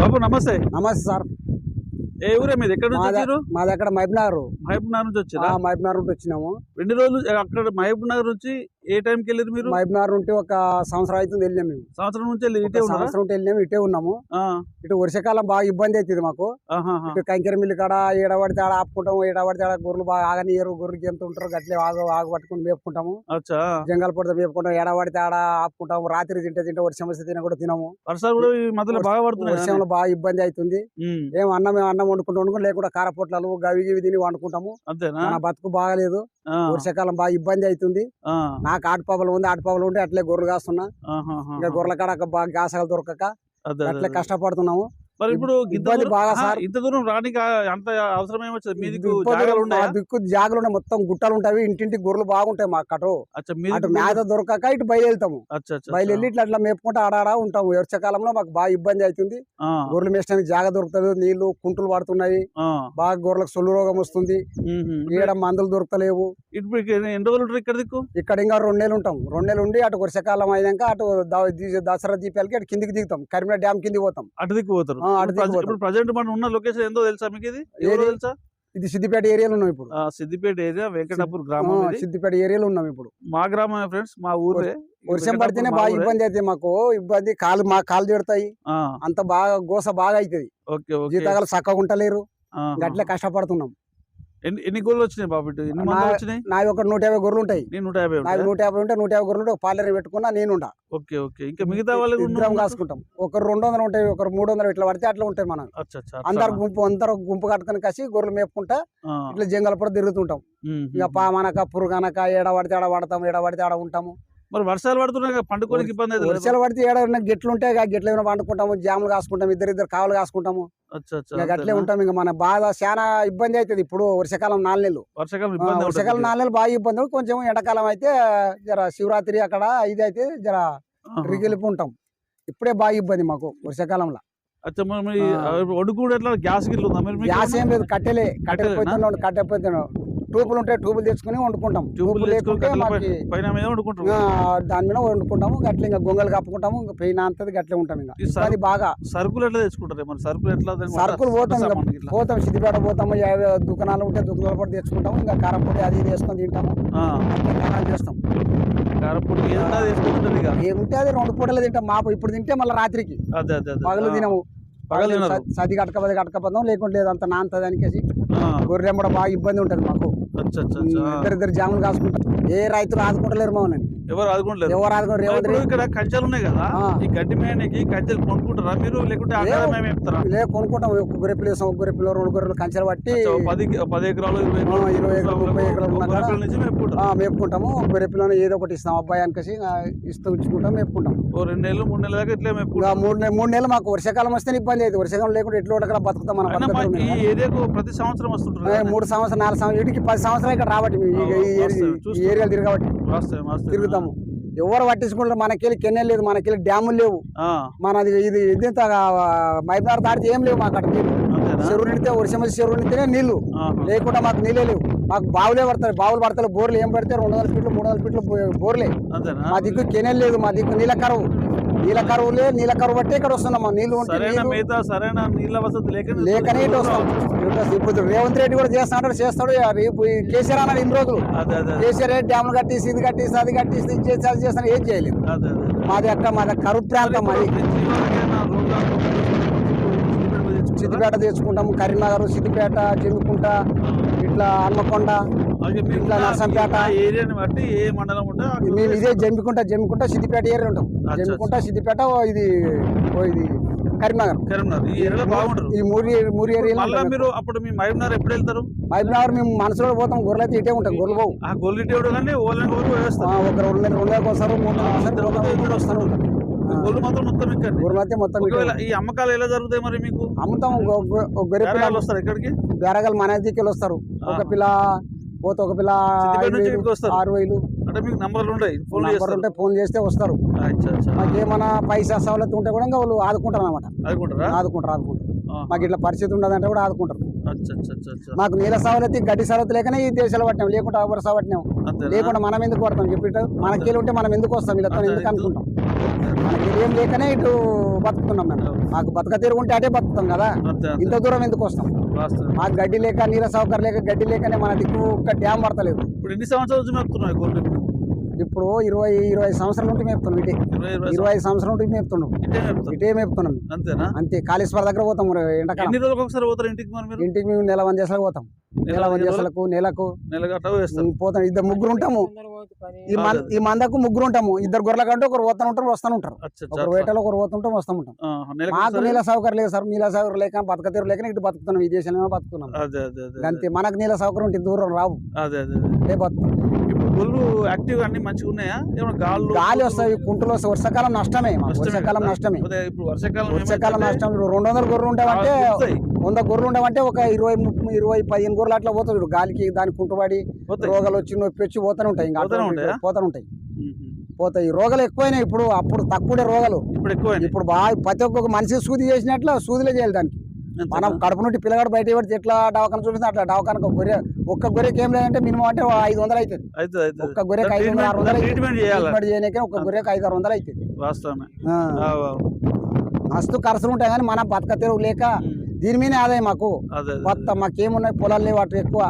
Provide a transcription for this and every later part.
బాబు నమస్తే. నమస్తే సార్. ఏ ఊరే మీరు ఎక్కడ నుంచి వచ్చారు? మాది అక్కడ మహబూబ్నగర్. మహబూబ్ నగర్ నుంచి వచ్చారా? మహబూబ్నగర్ నుండి వచ్చినాము. ఎన్ని రోజులు అక్కడ మహబూబ్ నగర్ నుంచి ఏ టైంకి వెళ్ళారు మీరు? మహబూబ్నగర్ నుండి ఒక సంవత్సరం అవుతుంది వెళ్ళాం మేము. సంవత్సరం నుంచి వెళ్ళి ఇటే సంవత్సరం నుండి వెళ్ళాము ఇటే ఉన్నాము. ఆ, ఇటు వర్షాకాలం బాగా ఇబ్బంది అవుతుంది మాకు. ఇటు కంకెర మిల్లు కాడ ఏడబడితే ఆడ ఆపుకుంటాము ఏడబడితే ఆడ గొర్రెలు బాగా ఆగనీయరు గొర్రెలు ఎంత ఉంటారు గట్లే ఆగు ఆగు పట్టుకుని మేపుకుంటాము. అచ్చా. జంగల్ పొడితే మేపుకుంటాం ఏడబడితే ఆడ ఆపుకుంటాము రాత్రి తింటే తింటే వర్షం వస్తే తిన కూడా తినము. వర్షాలు కూడా మధ్యలో బాగా పడుతున్నాయి? కదా? వర్షంలో బాగా ఇబ్బంది అవుతుంది. ఏం అన్నం అన్నం వండుకుంటూ వండుకుంటాం లేకుండా కారపొట్లాలు గవి గివి తిని వండుకుంటాము. అంతేనా? మన బతుకు బాగలేదు. వర్షాకాలం బాగా ఇబ్బంది అవుతుంది. ఆ, నాకు ఆటపాపలు ఉంది ఆటపాపలు ఉంటే అట్లే గొర్రెలు కాస్తున్నా. ఇంకా గొర్రెల కాడ బాగా గాసాలు దొరకక అట్లే. కష్టపడుతున్నాము మరి ఇప్పుడు ఇంత దూరం- రానికి అంత అవసరం ఏమొచ్చింది? మా దిక్కు జాగలు ఉన్నాయి? మొత్తం గుట్టలు ఉంటాయి. ఇంటింటి గొర్రెలు బాగుంటాయి అటు అచ్చా అటు మేత దొరకక ఇటు బయలుదేళ్తాము బయలుదేరి ఇట్లా అట్లా మేపుకుంటూ ఆడాడా ఉంటాము. వర్షాకాలంలో మాకు బాగా ఇబ్బంది అవుతుంది. గొర్రెలు మేసడానికి జాగ దొరుకుతుంది నీళ్ళు కుంటులు పడుతున్నాయి. బాగా గొర్రెలకు సొల్లు రోగం వస్తుంది. ఈడ మందులు దొరకలేవు ఇక్కడ దిక్కు? ఇంకా రెండు నెలలు ఉంటాం. రెండు నెలలు ఉండి అటు వర్షాకాలం అయినాక అటు దసరా దీపాలకి అటు కిందికి దిగుతాం. కరీంనగర్ డ్యామ్ కిందికి పోతాం. అటు దిక్కు పోతారు. ఇప్పుడు ప్రజెంట్ మనం ఉన్న లొకేషన్ ఏందో తెలుసా మీకు ఇది? ఎవరో? తెలుసా? ఇది సిద్దిపేట ఏరియాలో ఉన్నాం ఇప్పుడు. సిద్దిపేట ఏరియా వెంకటాపూర్ గ్రామం సిద్దిపేట ఏరియాలో ఉన్నాం ఇప్పుడు. మా గ్రామమే ఫ్రెండ్స్ మా ఊరే. వర్షం పడితేనే బాగా. ఇబ్బంది అయితే మాకు. ఇబ్బంది కాలు మా కాలు తిడతాయి. అంత బాగా గోస బాగా అవుతుంది. జీతగాలు చక్కగా ఉంటలేరు. గట్లే కష్టపడుతున్నాం. ఎన్ని ఎన్ని గోళ్ళు వచ్చినాయి బాబు ఇటు? ఎన్ని మంది వచ్చినాయి? నావి ఒక నూట యాభై గొర్రెలు ఉంటాయి. నేను నూట యాభై? నూట యాభై ఉంటే నూట యాభై గొర్రెలు ఒక పాలరీ పెట్టుకున్నా నేను ఉండా. Okay okay. ఇంకా మిగతా ఉన్న- ఇద్దరం కాసుకుంటాం. ఒకరు రెండు వందలు ఉంటాయి ఒకరు మూడు వందలు ఇట్లా పడితే అట్లా ఉంటాయి మనం. అందరు? గుంపు అందరు గుంపు కట్టుకొని కాసి గొర్రెలు మేపుకుంటా ఇట్లా జంగల్ పొడ తిరుగుతుంటాం. ఇక. పామనక పురుగనక ఏడ పడితే ఆడ పడతాం ఏడ పడితే ఆడ ఉంటాము. మరి వర్షాలు పడుతున్నాయి కదా, పండుకోనికి ఇబ్బంది అయితే వర్షాలు పడితే ఏడ ఉన్న గెట్లు ఉంటాయి గెట్లు ఏమైనా వండుకుంటాము జాములు కాసుకుంటాం ఇద్దరు ఇద్దరు కావులు కాసుకుంటాము అట్లే? ఉంటాం ఇంకా మన బాగా చాలా ఇబ్బంది అవుతుంది ఇప్పుడు వర్షాకాలం నాలుగు నెలలు వర్షాకాలం వర్షాకాలం. నాలుగు నెలలు బాగా ఇబ్బంది. కొంచెం ఎండాకాలం అయితే జర శివరాత్రి అక్కడ ఇది అయితే జర. రిగిలిపి ఉంటాం ఇప్పుడే బాగా ఇబ్బంది మాకు వర్షాకాలంలో గ్యాస్ గ్యాస్ ఏం? లేదు కట్టెలే కట్టెలు? పోతున్నాం కట్టె పోతున్నాం టూపులు ఉంటాయి టూపులు తెచ్చుకుని వండుకుంటాం. ట్యూబులు లేకుంటే పైన మీద ఆ, దాని మీద వండుకుంటాము. గట్ల ఇంకా గొంగలు కప్పుకుంటాము ఇంకా పెయిన్ అంతది గట్లే ఉంటాం ఇంకా. అది బాగా. సరుకులు ఎట్లా తెచ్చుకుంటారు? సరుకులు ఎట్లా సరుకులు పోతాం. పోతాం సిద్దిపేట పోతాము దుకాణాలు ఉంటే దుకాణాలు కూడా తెచ్చుకుంటాము. ఇంకా కారం పొడి అది ఇది వేసుకొని తింటాము. కారం చేస్తాం. కారపొడి ఏముంటే అది రెండు పూటలు తింటాం. మా ఇప్పుడు తింటే మళ్ళీ రాత్రికి. పగలు తినము. పగలు సది కట్టకపోతే కట్టకపోతాం లేకుంటే లేదు అంత నాంతది అనికేసి గొర్రెం కూడా బాగా ఇబ్బంది ఉంటుంది మాకు. అచ్చా ఇద్దరు ఇద్దరు జాములు కాసుకుంటారు ఏ రైతులు ఆదుకుంటలేరు మమ్మల్ని ఎవరు ఆదుకుంటలేరు ఎవరు ఆదుకోరు రేవంత్ ఇప్పుడు రెడ్డి ఇక్కడ కంచెలు ఉన్నాయి కదా ఆ. ఈ గడ్డి మేయడానికి కంచెలు కొనుక్కుంటారా మీరు? లేకుంటే. మేము చెప్తారా? లే కొనుక్కుంటాం. ఒక గొర్రె పిల్ల వేసాం ఒక గొర్రె పిల్ల రెండు గొర్రెలు కంచెలు పట్టి పది పది ఎకరాలు ఇరవై ఆ, ఇరవై ఎకరాలు, ముప్పై ఎకరాలు ఉన్నా. నుంచి మేపుకుంటారు ఆ, మేపుకుంటాము. ఒక పిల్లని ఏదో ఒకటి ఇస్తాం. అబ్బాయి అనికేసి ఆ, ఇస్తూ ఉంచుకుంటాం మేపుకుంటాం. ఓ రెండు నెలలు మూడు నెలల దాకా ఇట్లా ఇంకా మేపుకుంటారు మూడు నె- మూడు నెలలు మాకు వర్షాకాలం వస్తే ఇబ్బంది అయితే వర్షాకాలం లేకుంటే ఎట్లా ఉండకలా బతుకుతాం మన అయినా బతుకుతాం మాకు ఈ ఏరియాకు ప్రతి సంవత్సరం వస్తుంటారు మూడు సంవత్సరాలు నాలుగు సంవత్సరాలు వీటికి పది సంవత్సరాలు ఇక్కడ రాబట్టి మేము. ఈ- ఈ ఏరి- వస్తాయి, ఈ చూస్తాం. ఏరియాలు తిరగబట్టి. వాస్తవం వాస్తవం. తిరుగుతాము ఎవరు పట్టించుకుంటారు? మనకెళ్ళి కెన్నెల్ లేదు మనకెళ్ళి డ్యాములు లేవు. మనది ఇది ఇది మైదారు దాటితే ఏం లేవు మాకు అక్కడ నీళ్ళు. చెరువు నిండితే వర్షం వచ్చి చెరువు నిండితేనే నీళ్ళు. లేకుండా మాకు నీళ్ళే లేవు. మాకు బావులే పడతాయి. బావులు పడతాయి బోర్లు ఏం పడితే రెండు వందల ఫీట్లు మూడు వందల ఫీట్లు బోర్లే. మా దిక్కు కెనెల్ లేదు మా దిక్కు నీళ్ళ కరువు. నీళ్ళ కరువు లేదు నీళ్ళ కరువు బట్టే ఇక్కడ వస్తున్నాం ఉంటే సరైన మిగతా సరైన నీళ్ళ వసతి లేక లేకనే ఇటు వస్తాం. ఇప్పుడు రేవంత్ రెడ్డి కూడా చేస్తాడు. రేపు కేసీఆర్ అన్నాడు ఇన్ని రోజులు. కేసీఆర్ డ్యాములు కట్టేసి ఇది కట్టేసి అది కట్టేసి ఇది చేసి అది చేస్తాను ఏం చేయలేదు. మాది అక్క మాది కరువు ప్రాంతం మాది సిద్దిపేట తెచ్చుకుంటాము కరీంనగర్ సిద్దిపేట జమ్మికుంట ఇట్లా హన్మకొండ ఇట్లా నర్సంపేట. ఏరియాని బట్టి ఏ మండలం మేము ఇదే జమ్మికుంట జమ్మికుంట సిద్దిపేట ఏరియా ఉంటాం. జమ్మికుంట సిద్దిపేట ఇది ఇది కరీంనగర్. కరీంనగర్. ఈ ఏరియాలో బాగుంటారు ఈ ఏరియాలో మళ్ళా మీరు అప్పుడు మీ మహబూబ్నగర్ ఎప్పుడు వెళ్తారు? మహబూబ్నగర్ మేము మనసులో పోతాం. గొర్రెలు అయితే ఇటే ఉంటాం. గొర్రెలు పోవు. ఆ ఒక రెండు రెండు వస్తారు మూడు నెలలకు వస్తారు. మాత్రం మొత్తం ఇక్కడ. గొర్రెలు అయితే మొత్తం ఒకవేళ ఈ అమ్మకాలు ఎలా జరుగుతాయి మరి మీకు? అమ్ముతాం. గొర్రె పిల్ల బేరగాళ్ళు వస్తారు ఇక్కడికి బేరగలు మన దిక్కులు వస్తారు ఒక పిల్ల పోతే ఒక పిల్ల. ఆరు వేలు. అంటే మీకు నంబర్లు ఉంటాయి ఫోన్ నంబర్ చేస్తారు. ఉంటే ఫోన్ చేస్తే వస్తారు. అచ్చా అచ్చా మాకు ఏమైనా పైసా సవలత్ ఉంటే కూడా ఇంకా వాళ్ళు ఆదుకుంటారు అనమాట ఆదుకుంటారు? ఆదుకుంటారు. మాకు ఇట్లా పరిస్థితి ఉండదంటే కూడా ఆదుకుంటారు. మాకు నీళ్ళ సవలతి గడ్డి సవలతి లేకనే ఈ దేశాలు పట్టినాం లేకుంటే ఎవరు సవట్టినాం. అంతేనా? లేకుండా మనం ఎందుకు పడతాం? చెప్పి మనకెళ్ళి ఉంటే మనం ఎందుకు వస్తాం? వీళ్ళతో ఎందుకు అనుకుంటాం? మనకి ఏం లేకనే ఇటు బతుకుతున్నాం మేము. మాకు బతక తిరుగుంటే అటే బతుకుతాం కదా. ఇంత దూరం ఎందుకు వస్తాం? మాకు గడ్డి లేక నీళ్ళ సౌకర్యం లేక గడ్డి లేకనే మన దిక్కు ఒక్క డ్యామ్ పడతలేదు. ఇప్పుడు ఎన్ని సంవత్సరాల ఇప్పుడు ఇరవై ఇరవై సంవత్సరాల నుండి మేపుతున్నాం ఇటే. ఇరవై సంవత్సరాల. నుండి మేపుతున్నాం. ఇటే మేపుతున్నాం. అంతేనా? అంతే కాళేశ్వర దగ్గర పోతాం ఎండాకాలం. ఎన్ని రోజులకు ఒకసారి పోతారు ఇంటికి మరి మీరు? ఇంటికి మేము నెల వంద చేసలకు పోతాం. నెల వంద చేసలకు నెలకు. పోతాం. ఇద్దరు ముగ్గురు ఉంటాము. ఈ మందకు ముగ్గురు ఉంటాము. ఇద్దరు గొర్రెల కంటే ఒకరు పోతాను ఉంటారు వస్తాను ఉంటారు. ఒకరు. వేటలో ఒకరు పోతుంటాం వస్తూ ఉంటాం. మాకు? నీళ్ళ సౌకర్యం లేదు సార్. నీళ్ళ సౌకర్యం లేక బతక తీరు లేక ఇటు బతుకుతున్నాం. ఈ దేశంలో బతుకుతున్నాం అదే అదే అదే అంతే. మనకు నీళ్ళ సౌకర్యం ఉంటే దూరం రావు. అదే అదే గొల్లు యాక్టివ్ అన్ని మంచిగా ఉన్నాయా? ఏమైనా గాళ్ళు గాలి వస్తాయి కుంటలు వస్తాయి. వర్షాకాలం నష్టమే వర్షాకాలం? నష్టమే. ఇప్పుడు వర్షాకాలం వర్షాకాలం నష్టం. రెండు వందల గొర్రెలు ఉంటామంటే. వంద గొర్రెలు ఉండమంటే ఒక ఇరవై ముప్పై ఇరవై పదిహేను గొర్రెలు అట్లా పోతుంది. గాలికి దాని కుంటుబడి. రోగాలు వచ్చి నొప్పి వచ్చి పోతూనే ఉంటాయి. ఇంకా పోతూనే ఉంటాయా? పోతాయి. రోగాలు ఎక్కువైనాయి ఇప్పుడు. అప్పుడు తక్కువ రోగాలు. ఇప్పుడు ఎక్కువ ఇప్పుడు బాగా ప్రతి ఒక్క మనిషి సూది చేసినట్లు సూదిలే చేయాలి దానికి. మనం కడుపు నుండి పిల్లగాడు బయట పెడితే ఎట్లా దవాఖాన చూపిస్తే అట్లా దవాఖానకు ఒక గొర్రె ఒక్క గొర్రెకి ఏం లేదంటే మినిమం అంటే ఐదు వందలు అవుతుంది అయితే అయితే ఒక్క గొర్రెకి ఐదు వందలు ఆరు వందలు. ట్రీట్మెంట్ చేయడానికి ఒక గొర్రెకి ఐదు ఆరు వందలు అవుతుంది ఆ. మస్తు ఖర్చులు ఉంటాయి కానీ మన బతక తెరువు లేక. దీని మీదే ఆదాయం మాకు. కొత్త మాకేమున్నాయి పొలాలు లేవు అటు ఎక్కువ.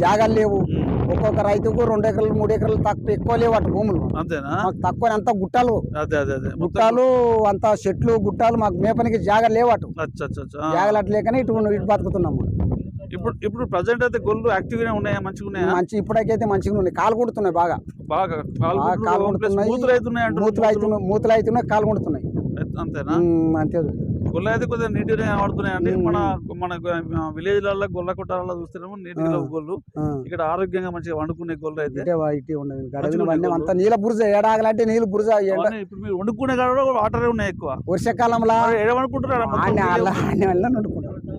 జాగాలు లేవు. ఒక్కొక్క రైతుకు రెండు ఎకరాలు మూడు ఎకరాలు తక్కువ ఎక్కువ లేవు అటు భూములు. అంతేనా? మాకు తక్కువ అంత గుట్టాలు. అదే అదే అదే. గుట్టాలు అంత చెట్లు గుట్టాలు మాకు మేపనికి జాగా లేవు అటు. జాగాలు అటు లేకనే ఇటు ఇటు బతుకుతున్నాము ఇప్పుడు ఇప్పుడు ప్రజెంట్ అయితే గొల్లు యాక్టివ్ గానే ఉన్నాయా? మంచిగా ఉన్నాయా? మంచి ఇప్పటికైతే మంచిగా ఉన్నాయి. కాలు కొడుతున్నాయి బాగా. బాగా కాలు కొడుతున్నాయి. మూతులు అవుతున్నాయి మూతులు అవుతున్నాయి మూతులు అవుతున్నాయి కాలు కొడుతున్నాయి. అంతేనా? అంతే. గొల్ల అయితే కొద్దిగా నీట్గానే కనబడుతున్నాయి అంటే మ్మ్. మన మన విలేజ్లలో గొల్ల కొట్టాలలో చూస్తున్నాము నీట్గా ఆ. గొల్లు ఇక్కడ ఆరోగ్యంగా మంచిగా వండుకునే గొల్లు అయితే. ఉన్నాయి. అంత నీళ్ళ బురజ ఏడాగలంటే నీళ్ళు బురజ ఇప్పుడు మీరు వండుకునే కాడ వాటరే ఉన్నాయి ఎక్కువ. వర్షాకాలంలో వండుకుంటారు.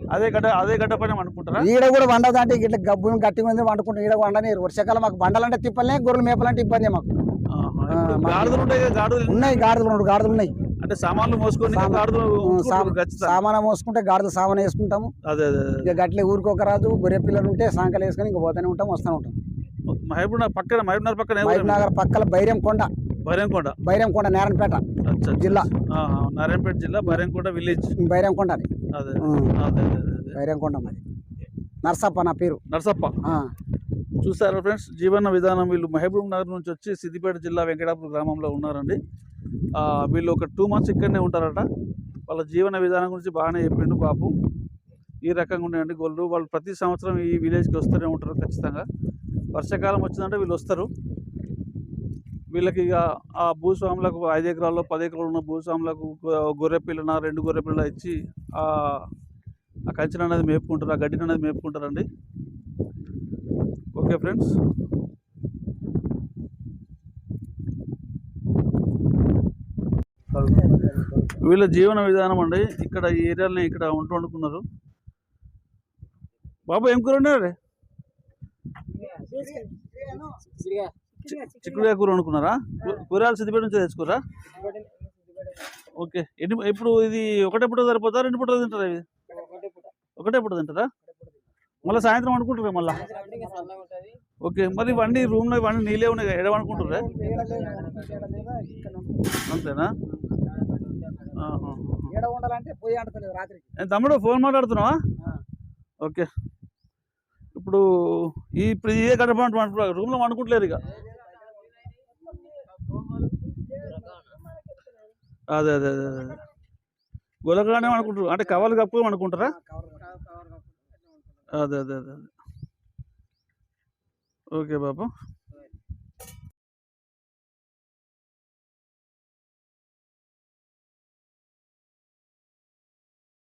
అదే గడ్డ అదే గడ్డ పైన అనుకుంటారా ఈడ కూడా వండదంటే ఇట్లా గబ్బు గట్టిగా ఉంది వండుకుంటాం ఈడ వండనీరు. వర్షాకాలం మాకు బండలంటే తిప్పలే గొర్రెలు మేపలంటే ఇబ్బంది మాకు. ఉన్నాయి గాడిదలు రెండు గాడిదలు ఉన్నాయి. అంటే సామాన్లు మోసుకొని. సామానం మోసుకుంటే గాడిదలు సామాన్ వేసుకుంటాము. అదే. ఇక గట్లే ఊరికొక రాజు గొర్రె పిల్లలు ఉంటే సాయంకాలం వేసుకొని ఇంక పోతూనే ఉంటాం వస్తూనే ఉంటాం. మహబూబ్ నగర్ పక్కన మహబూబ్ నగర్ పక్కన మహబూబ్ నగర్ బైరం కొండ బైరంకొండ. బైరం కొండ నారాయణపేట జిల్లా. నారాయణపేట జిల్లా బైరంకొండ విలేజ్. బైరం కొండ అది. అదే ఉమ్, అదే అదే అదే, అదే. బైరం కొండ మరి నర్సప్ప నా పేరు. నర్సప్ప. చూసారా ఫ్రెండ్స్ జీవన విధానం వీళ్ళు మహబూబ్ నగర్ నుంచి వచ్చి సిద్దిపేట జిల్లా వెంకటాపురం గ్రామంలో ఉన్నారండి. వీళ్ళు ఒక టూ మంత్స్ ఇక్కడనే ఉంటారట. వాళ్ళ జీవన విధానం గురించి బాగానే చెప్పిండు బాబు. ఈ రకంగా ఉన్నాయండి గొల్లు వాళ్ళు ప్రతి సంవత్సరం ఈ విలేజ్కి వస్తూనే ఉంటారు ఖచ్చితంగా. వర్షాకాలం వచ్చిందంటే వీళ్ళు వస్తారు. వీళ్ళకి ఇక ఆ భూస్వాములకు ఐదు ఎకరాల్లో పది ఎకరాలు ఉన్న భూస్వాములకు గొర్రె పిల్లన రెండు గొర్రె పిల్లలు ఇచ్చి ఆ ఆ కంచెన అనేది మేపుకుంటారు ఆ గడ్డిని అనేది మేపుకుంటారండి. Okay friends. వీళ్ళ జీవన విధానం అండి ఇక్కడ ఈ ఏరియాలని ఇక్కడ వంట వండుకున్నారు. బాబు ఏం కూర వండారు? చిక్కుడుగా కూర వండుకున్నారా? కూ- కూరగాయలు సిద్దిపేట నుంచి తెచ్చుకోరా ఓకే ఎన్ని ఇప్పుడు ఇది ఒకటే పూట సరిపోతా రెండు పూటలు తింటారా ఇది ఒకటే పూట తింటారా? మళ్ళీ సాయంత్రం వండుకుంటారా మళ్ళీ? ఓకే మరి వండి రూమ్లో వండి నీళ్ళే ఉన్నాయి ఎడ వండుకుంటారా? అంతేనా? ఏడ ఉండాలంటే పోయి ఆడతలేదు రాత్రికి. ఏ తమ్ముడు ఫోన్ మాట్లాడుతున్నావా? ఓకే. ఇప్పుడు ఈ ఇప్పుడు ఇదే గడప రూమ్లో వండుకుంటలేరు ఇక. అదే అదే అదే అదే. గొలకగానే అనుకుంటారు అంటే కవర్లు కప్పుకొని అనుకుంటారా అదే అదే అదే ఓకే బాబు